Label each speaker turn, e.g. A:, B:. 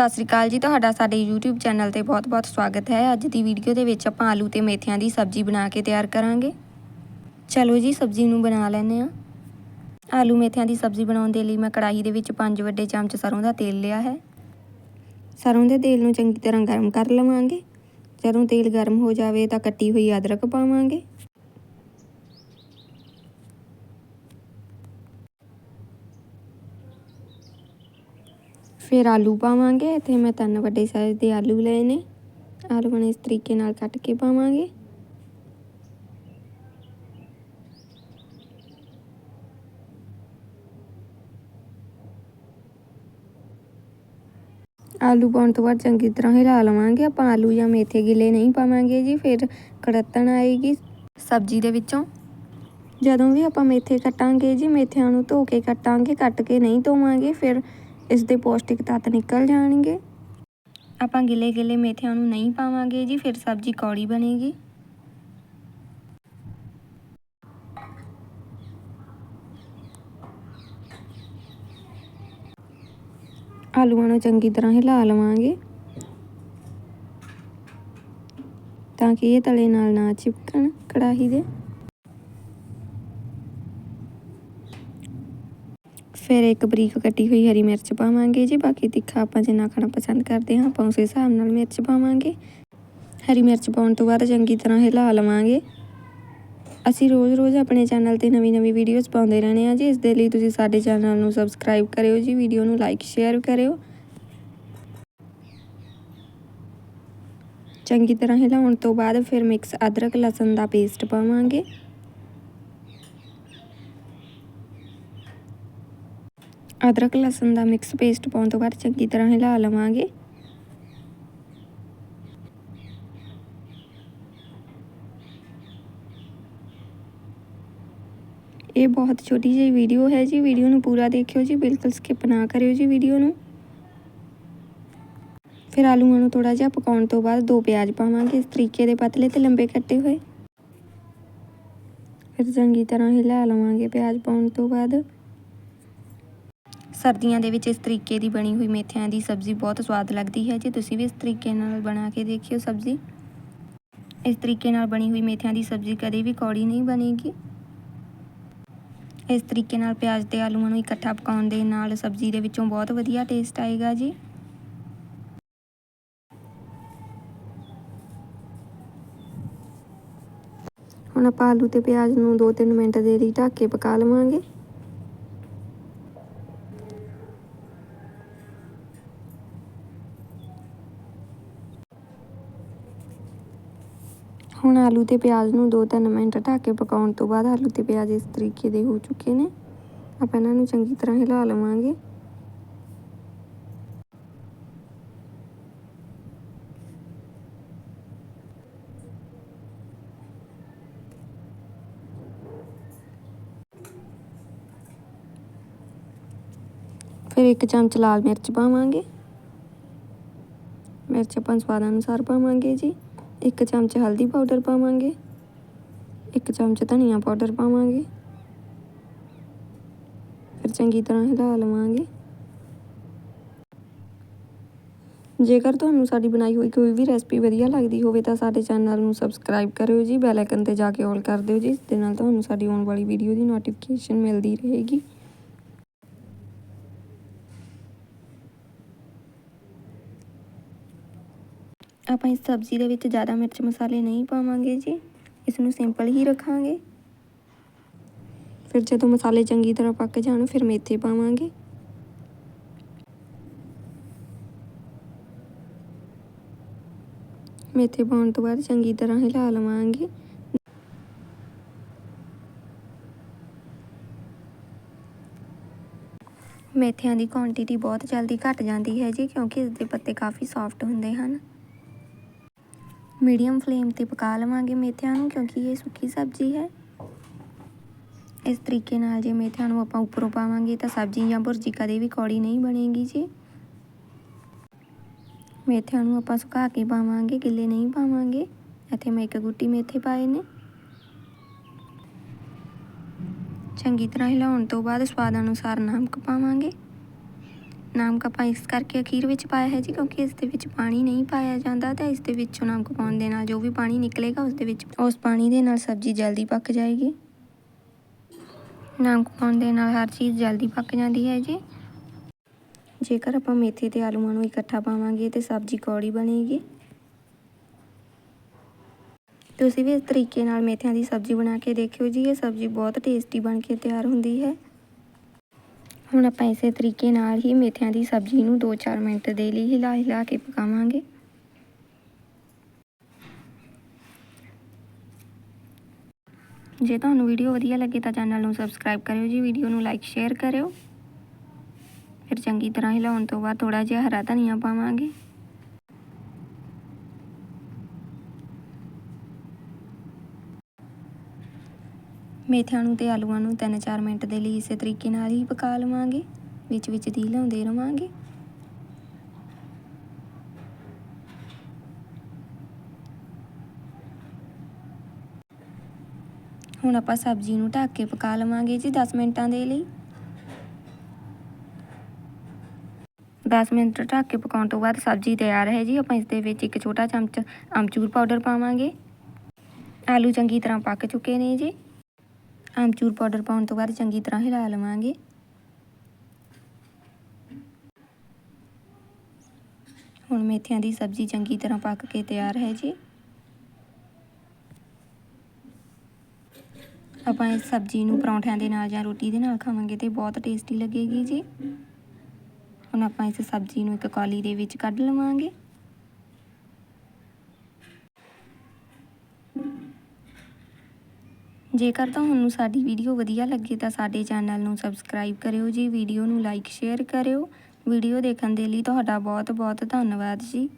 A: ਸਤਿ ਸ੍ਰੀ ਅਕਾਲ ਜੀ। ਤੁਹਾਡਾ ਸਾਡੇ YouTube ਚੈਨਲ ਤੇ ਬਹੁਤ-ਬਹੁਤ ਸਵਾਗਤ ਹੈ। ਅੱਜ ਦੀ ਵੀਡੀਓ ਦੇ ਵਿੱਚ ਆਪਾਂ ਆਲੂ ਤੇ ਮੇਥਿਆਂ ਦੀ ਸਬਜ਼ੀ ਬਣਾ ਕੇ ਤਿਆਰ ਕਰਾਂਗੇ। ਚਲੋ ਜੀ, ਸਬਜ਼ੀ ਨੂੰ ਬਣਾ ਲੈਂਦੇ ਆ ਆਲੂ ਮੇਥਿਆਂ ਦੀ ਸਬਜ਼ੀ ਬਣਾਉਣ ਦੇ ਲਈ ਮੈਂ ਕੜਾਹੀ ਦੇ ਵਿੱਚ 5 ਵੱਡੇ ਚਮਚ ਸਰੋਂ ਦਾ ਤੇਲ ਲਿਆ ਹੈ। ਸਰੋਂ ਦੇ ਤੇਲ ਨੂੰ ਚੰਗੀ ਤਰ੍ਹਾਂ ਗਰਮ ਕਰ ਲਵਾਂਗੇ। ਜਦੋਂ ਤੇਲ ਗਰਮ ਹੋ ਜਾਵੇ ਤਾਂ ਕੱਟੀ ਹੋਈ ਅਦਰਕ ਪਾਵਾਂਗੇ। ਫਿਰ ਆਲੂ ਪਾਵਾਂਗੇ ਇੱਥੇ ਮੈਂ ਤਿੰਨ ਵੱਡੇ ਸਾਈਜ਼ ਦੇ ਆਲੂ ਲਏ ਨੇ। ਆਲੂ ਨੂੰ ਇਸ ਤਰੀਕੇ ਨਾਲ ਕੱਟ ਕੇ ਪਾਵਾਂਗੇ। ਆਲੂ ਪਾਉਣ ਤੋਂ ਬਾਅਦ ਚੰਗੀ ਤਰ੍ਹਾਂ ਹਿਲਾ ਲਵਾਂਗੇ। ਆਪਾਂ ਆਲੂ ਜਾਂ ਮੇਥੇ ਗਿੱਲੇ ਨਹੀਂ ਪਾਵਾਂਗੇ ਜੀ, ਫਿਰ ਕੜਤਣ ਆਏਗੀ ਸਬਜ਼ੀ ਦੇ ਵਿੱਚੋਂ। ਜਦੋਂ ਵੀ ਆਪਾਂ ਮੇਥੇ ਕੱਟਾਂਗੇ ਜੀ, ਮੇਥਿਆਂ ਨੂੰ ਧੋ ਕੇ ਕੱਟਾਂਗੇ, ਕੱਟ ਕੇ ਨਹੀਂ ਧੋਵਾਂਗੇ, ਫਿਰ ਇਸ ਦੇ ਪੌਸ਼ਟਿਕ ਤੱਤ ਨਿਕਲ ਜਾਣਗੇ। ਆਪਾਂ ਗਿੱਲੇ ਗਿੱਲੇ ਮੇਥਿਆਂ ਨੂੰ ਨਹੀਂ ਪਾਵਾਂਗੇ ਜੀ, ਫਿਰ ਸਬਜ਼ੀ ਕੌੜੀ ਬਣੇਗੀ। ਆਲੂਆਂ ਨੂੰ ਚੰਗੀ ਤਰ੍ਹਾਂ ਹਿਲਾ ਲਵਾਂਗੇ। ਤਾਂ ਕਿ ਇਹ ਤਲੇ ਨਾਲ ਨਾ ਚਿਪਕਣ ਕੜਾਹੀ ਦੇ। ਫਿਰ ਇੱਕ ਬਰੀਕ ਕੱਟੀ ਹੋਈ ਹਰੀ ਮਿਰਚ ਪਾਵਾਂਗੇ ਜੀ। ਬਾਕੀ ਤਿੱਖਾ ਆਪਾਂ ਜਿੰਨਾ ਖਾਣਾ ਪਸੰਦ ਕਰਦੇ ਹਾਂ, ਆਪਾਂ ਉਸੇ ਹਿਸਾਬ ਨਾਲ ਮਿਰਚ ਪਾਵਾਂਗੇ। ਹਰੀ ਮਿਰਚ ਪਾਉਣ ਤੋਂ ਬਾਅਦ ਚੰਗੀ ਤਰ੍ਹਾਂ ਹਿਲਾ ਲਵਾਂਗੇ। ਅਸੀਂ ਰੋਜ਼-ਰੋਜ਼ ਆਪਣੇ ਚੈਨਲ ਤੇ ਨਵੀਂ-ਨਵੀਂ ਵੀਡੀਓਜ਼ ਪਾਉਂਦੇ ਰਹਿੰਦੇ ਹਾਂ ਜੀ। ਇਸ ਦੇ ਲਈ ਤੁਸੀਂ ਸਾਡੇ ਚੈਨਲ ਨੂੰ ਸਬਸਕ੍ਰਾਈਬ ਕਰਿਓ ਜੀ, ਵੀਡੀਓ ਨੂੰ ਲਾਈਕ, ਸ਼ੇਅਰ ਕਰਿਓ। ਚੰਗੀ ਤਰ੍ਹਾਂ ਹਿਲਾਉਣ ਤੋਂ ਬਾਅਦ ਫਿਰ ਮਿਕਸ ਅਦਰਕ, ਲਸਣ ਦਾ ਪੇਸਟ ਪਾਵਾਂਗੇ। ਅਦਰਕ, ਲਸਣ ਦਾ ਮਿਕਸ ਪੇਸਟ ਪਾਉਣ ਤੋਂ ਬਾਅਦ ਚੰਗੀ ਤਰ੍ਹਾਂ ਹਿਲਾ ਲਵਾਂਗੇ। ਇਹ ਬਹੁਤ ਛੋਟੀ ਜਿਹੀ ਵੀਡੀਓ ਹੈ ਜੀ। ਵੀਡੀਓ ਨੂੰ ਪੂਰਾ ਦੇਖਿਓ ਜੀ। ਬਿਲਕੁਲ ਸਕਿਪ ਨਾ ਕਰਿਓ ਜੀ ਵੀਡੀਓ ਨੂੰ। ਫਿਰ ਆਲੂਆਂ ਨੂੰ ਥੋੜਾ ਜਿਹਾ ਪਕਾਉਣ ਤੋਂ ਬਾਅਦ ਦੋ ਪਿਆਜ਼ ਪਾਵਾਂਗੇ ਇਸ ਤਰੀਕੇ ਦੇ ਪਤਲੇ ਤੇ ਲੰਬੇ ਕੱਟੇ ਹੋਏ। ਫਿਰ ਚੰਗੀ ਤਰ੍ਹਾਂ ਹਿਲਾ ਲਵਾਂਗੇ ਪਿਆਜ਼ ਪਾਉਣ ਤੋਂ ਬਾਅਦ। ਸਰਦੀਆਂ ਦੇ ਵਿੱਚ ਇਸ ਤਰੀਕੇ ਦੀ ਬਣੀ ਹੋਈ ਮੇਥਿਆਂ ਦੀ ਸਬਜ਼ੀ ਬਹੁਤ ਸਵਾਦ ਲੱਗਦੀ ਹੈ। ਜੇ ਤੁਸੀਂ ਵੀ ਇਸ ਤਰੀਕੇ ਨਾਲ ਬਣਾ ਕੇ ਦੇਖਿਓ ਸਬਜ਼ੀ, ਇਸ ਤਰੀਕੇ ਨਾਲ ਬਣੀ ਹੋਈ ਮੇਥਿਆਂ ਦੀ ਸਬਜ਼ੀ ਕਦੇ ਵੀ ਕੌੜੀ ਨਹੀਂ ਬਣੇਗੀ। ਇਸ ਤਰੀਕੇ ਨਾਲ ਪਿਆਜ਼ ਤੇ ਆਲੂਆਂ ਨੂੰ ਇਕੱਠਾ ਪਕਾਉਣ ਦੇ ਨਾਲ ਸਬਜ਼ੀ ਦੇ ਵਿੱਚੋਂ ਬਹੁਤ ਵਧੀਆ ਟੇਸਟ ਆਏਗਾ ਜੀ। ਹੁਣ ਆਪਾਂ ਆਲੂ ਤੇ ਪਿਆਜ਼ ਨੂੰ 2-3 ਮਿੰਟ ਦੇ ਲਈ ਢੱਕ ਕੇ ਪਕਾ ਲਵਾਂਗੇ। ਹੁਣ ਆਲੂ ਤੇ ਪਿਆਜ਼ ਨੂੰ 2-3 ਮਿੰਟ ਢੱਕ ਕੇ ਪਕਾਉਣ ਤੋਂ ਬਾਅਦ ਆਲੂ ਤੇ ਪਿਆਜ਼ ਇਸ ਤਰੀਕੇ ਦੇ ਹੋ ਚੁੱਕੇ ਨੇ। ਆਪਾਂ ਇਹਨਾਂ ਨੂੰ ਚੰਗੀ ਤਰ੍ਹਾਂ ਹਿਲਾ ਲਵਾਂਗੇ। ਫਿਰ ਇੱਕ ਚਮਚ ਲਾਲ ਮਿਰਚ ਪਾਵਾਂਗੇ। ਮਿਰਚ ਆਪਾਂ ਸਵਾਦ ਅਨੁਸਾਰ ਪਾਵਾਂਗੇ ਜੀ। ਇੱਕ ਚਮਚ ਹਲਦੀ ਪਾਊਡਰ ਪਾਵਾਂਗੇ। ਇੱਕ ਚਮਚ ਧਨੀਆ ਪਾਊਡਰ ਪਾਵਾਂਗੇ। ਫਿਰ ਚੰਗੀ ਤਰ੍ਹਾਂ ਹਿਲਾ ਲਵਾਂਗੇ। ਜੇਕਰ ਤੁਹਾਨੂੰ ਸਾਡੀ ਬਣਾਈ ਹੋਈ ਕੋਈ ਵੀ ਰੈਸਪੀ ਵਧੀਆ ਲੱਗਦੀ ਹੋਵੇ ਤਾਂ ਸਾਡੇ ਚੈਨਲ ਨੂੰ ਸਬਸਕ੍ਰਾਈਬ ਕਰਿਓ ਜੀ, ਬੈਲ ਆਈਕਨ ਤੇ ਜਾ ਕੇ ਆਲ ਕਰ ਦਿਓ ਜੀ ਇਸ ਦੇ ਨਾਲ ਤੁਹਾਨੂੰ ਸਾਡੀ ਆਉਣ ਵਾਲੀ ਵੀਡੀਓ ਦੀ ਨੋਟੀਫਿਕੇਸ਼ਨ ਮਿਲਦੀ ਰਹੇਗੀ। ਆਪਾਂ ਇਸ ਸਬਜ਼ੀ ਦੇ ਵਿੱਚ ਜ਼ਿਆਦਾ ਮਿਰਚ ਮਸਾਲੇ ਨਹੀਂ ਪਾਵਾਂਗੇ ਜੀ। ਇਸ ਨੂੰ ਸਿੰਪਲ ਹੀ ਰੱਖਾਂਗੇ। ਫਿਰ ਜਦੋਂ ਮਸਾਲੇ ਚੰਗੀ ਤਰ੍ਹਾਂ ਪੱਕ ਜਾਣ, ਫਿਰ ਮੇਥੇ ਪਾਵਾਂਗੇ। ਮੇਥੇ ਪਾਉਣ ਤੋਂ ਬਾਅਦ ਚੰਗੀ ਤਰ੍ਹਾਂ ਹਿਲਾ ਲਵਾਂਗੇ। ਮੇਥਿਆਂ ਦੀ ਕੁਆਂਟੀਟੀ ਬਹੁਤ ਜਲਦੀ ਘਟ ਜਾਂਦੀ ਹੈ ਜੀ, ਕਿਉਂਕਿ ਇਸ ਦੇ ਪੱਤੇ ਕਾਫੀ ਸੌਫਟ ਹੁੰਦੇ ਹਨ। ਮੀਡੀਅਮ ਫਲੇਮ ਤੇ ਪਕਾ ਲਵਾਂਗੇ ਮੇਥਿਆਂ ਨੂੰ, ਕਿਉਂਕਿ ਇਹ ਸੁੱਕੀ ਸਬਜ਼ੀ ਹੈ। ਇਸ ਤਰੀਕੇ ਨਾਲ ਜੇ ਮੇਥਿਆਂ ਨੂੰ ਆਪਾਂ ਉੱਪਰੋਂ ਪਾਵਾਂਗੇ ਤਾਂ ਸਬਜ਼ੀ ਜਾਂ ਭੁਰਜੀ ਕਦੇ ਵੀ ਕੌੜੀ ਨਹੀਂ ਬਣੇਗੀ ਜੀ। ਮੇਥਿਆਂ ਨੂੰ ਆਪਾਂ ਸੁਕਾ ਕੇ ਪਾਵਾਂਗੇ, ਗਿੱਲੇ ਨਹੀਂ ਪਾਵਾਂਗੇ। ਇੱਥੇ ਮੈਂ ਇੱਕ ਗੁੱਟੀ ਮੇਥੇ ਪਾਏ ਨੇ। ਚੰਗੀ ਤਰ੍ਹਾਂ ਹਿਲਾਉਣ ਤੋਂ ਬਾਅਦ ਸਵਾਦ ਅਨੁਸਾਰ ਨਮਕ ਪਾਵਾਂਗੇ। ਨਮਕ ਆਪਾਂ ਇਸ ਕਰਕੇ ਅਖੀਰ ਵਿੱਚ ਪਾਇਆ ਹੈ ਜੀ, ਕਿਉਂਕਿ ਇਸ ਦੇ ਵਿੱਚ ਪਾਣੀ ਨਹੀਂ ਪਾਇਆ ਜਾਂਦਾ ਤਾਂ ਇਸ ਦੇ ਵਿੱਚੋਂ ਨਮਕ ਪਾਉਣ ਦੇ ਨਾਲ ਜੋ ਵੀ ਪਾਣੀ ਨਿਕਲੇਗਾ ਉਸ ਦੇ ਵਿੱਚ ਉਸ ਪਾਣੀ ਦੇ ਨਾਲ ਸਬਜ਼ੀ ਜਲਦੀ ਪੱਕ ਜਾਏਗੀ। ਨਮਕ ਪਾਉਣ ਦੇ ਨਾਲ ਹਰ ਚੀਜ਼ ਜਲਦੀ ਪੱਕ ਜਾਂਦੀ ਹੈ ਜੀ। ਜੇਕਰ ਆਪਾਂ ਮੇਥੇ ਤੇ ਆਲੂਆਂ ਨੂੰ ਇਕੱਠਾ ਪਾਵਾਂਗੇ ਤੇ ਸਬਜ਼ੀ ਕੌੜੀ ਬਣੇਗੀ। ਤੁਸੀਂ ਵੀ ਇਸ ਤਰੀਕੇ ਨਾਲ ਮੇਥਿਆਂ ਦੀ ਸਬਜ਼ੀ ਬਣਾ ਕੇ ਦੇਖਿਓ ਜੀ, ਇਹ ਸਬਜ਼ੀ ਬਹੁਤ ਟੇਸਟੀ ਬਣ ਕੇ ਤਿਆਰ ਹੁੰਦੀ ਹੈ। ਹੁਣ ਆਪਾਂ ਇਸੇ ਤਰੀਕੇ ਨਾਲ ਹੀ ਮੇਥਿਆਂ ਦੀ ਸਬਜ਼ੀ ਨੂੰ 2-4 ਮਿੰਟ ਦੇ ਲਈ ਹਿਲਾ ਹਿਲਾ ਕੇ ਪਕਾਵਾਂਗੇ। ਜੇ ਤੁਹਾਨੂੰ ਵੀਡੀਓ ਵਧੀਆ ਲੱਗੇ ਤਾਂ ਚੈਨਲ ਨੂੰ ਸਬਸਕ੍ਰਾਈਬ ਕਰਿਓ ਜੀ, ਵੀਡੀਓ ਨੂੰ ਲਾਈਕ, ਸ਼ੇਅਰ ਕਰਿਓ। ਫਿਰ ਚੰਗੀ ਤਰ੍ਹਾਂ ਹਿਲਾਉਣ ਤੋਂ ਬਾਅਦ ਥੋੜਾ ਜਿਹਾ ਹਰਾ ਧਨੀਆ ਪਾਵਾਂਗੇ। ਮੇਥਿਆਂ ਨੂੰ ਤੇ ਆਲੂਆਂ ਨੂੰ 3-4 ਮਿੰਟ ਦੇ ਲਈ ਇਸੇ ਤਰੀਕੇ ਨਾਲ ਹੀ ਪਕਾ ਲਵਾਂਗੇ। ਵਿੱਚ ਵਿੱਚ ਦੀ ਹਿਲਾਉਂਦੇ ਰਵਾਂਗੇ। ਹੁਣ ਆਪਾਂ ਸਬਜ਼ੀ ਨੂੰ ਢੱਕ ਕੇ ਪਕਾ ਲਵਾਂਗੇ ਜੀ 10 ਮਿੰਟਾਂ ਦੇ ਲਈ। 10 ਮਿੰਟ ਢੱਕ ਕੇ ਪਕਾਉਣ ਤੋਂ ਬਾਅਦ ਸਬਜ਼ੀ ਤਿਆਰ ਹੈ ਜੀ। ਆਪਾਂ ਇਸ ਦੇ ਵਿੱਚ ਇੱਕ ਛੋਟਾ ਚਮਚ ਅਮਚੂਰ ਪਾਊਡਰ ਪਾਵਾਂਗੇ। ਆਲੂ ਚੰਗੀ ਤਰ੍ਹਾਂ ਪੱਕ ਚੁੱਕੇ ਨੇ ਜੀ। ਆਮਚੂਰ ਪਾਊਡਰ ਪਾਉਣ ਤੋਂ ਬਾਅਦ ਚੰਗੀ ਤਰ੍ਹਾਂ ਹਿਲਾ ਲਵਾਂਗੇ। ਹੁਣ ਮੇਥਿਆਂ ਦੀ ਸਬਜ਼ੀ ਚੰਗੀ ਤਰ੍ਹਾਂ ਪੱਕ ਕੇ ਤਿਆਰ ਹੈ ਜੀ। ਆਪਾਂ ਇਸ ਸਬਜ਼ੀ ਨੂੰ ਪਰੌਂਠਿਆਂ ਦੇ ਨਾਲ ਜਾਂ ਰੋਟੀ ਦੇ ਨਾਲ ਖਾਵਾਂਗੇ ਤੇ ਬਹੁਤ ਟੇਸਟੀ ਲੱਗੇਗੀ ਜੀ। ਹੁਣ ਆਪਾਂ ਇਸ ਸਬਜ਼ੀ ਨੂੰ ਇੱਕ ਕੌਲੀ ਦੇ ਵਿੱਚ ਕੱਢ ਲਵਾਂਗੇ। ਜੇਕਰ ਤੁਹਾਨੂੰ ਸਾਡੀ ਵੀਡੀਓ ਵਧੀਆ ਲੱਗੇ ਤਾਂ ਸਾਡੇ ਚੈਨਲ ਨੂੰ ਸਬਸਕ੍ਰਾਈਬ ਕਰਿਓ ਜੀ, ਵੀਡੀਓ ਨੂੰ ਲਾਈਕ, ਸ਼ੇਅਰ ਕਰਿਓ। ਵੀਡੀਓ ਦੇਖਣ ਦੇ ਲਈ ਤੁਹਾਡਾ ਬਹੁਤ ਬਹੁਤ ਧੰਨਵਾਦ ਜੀ।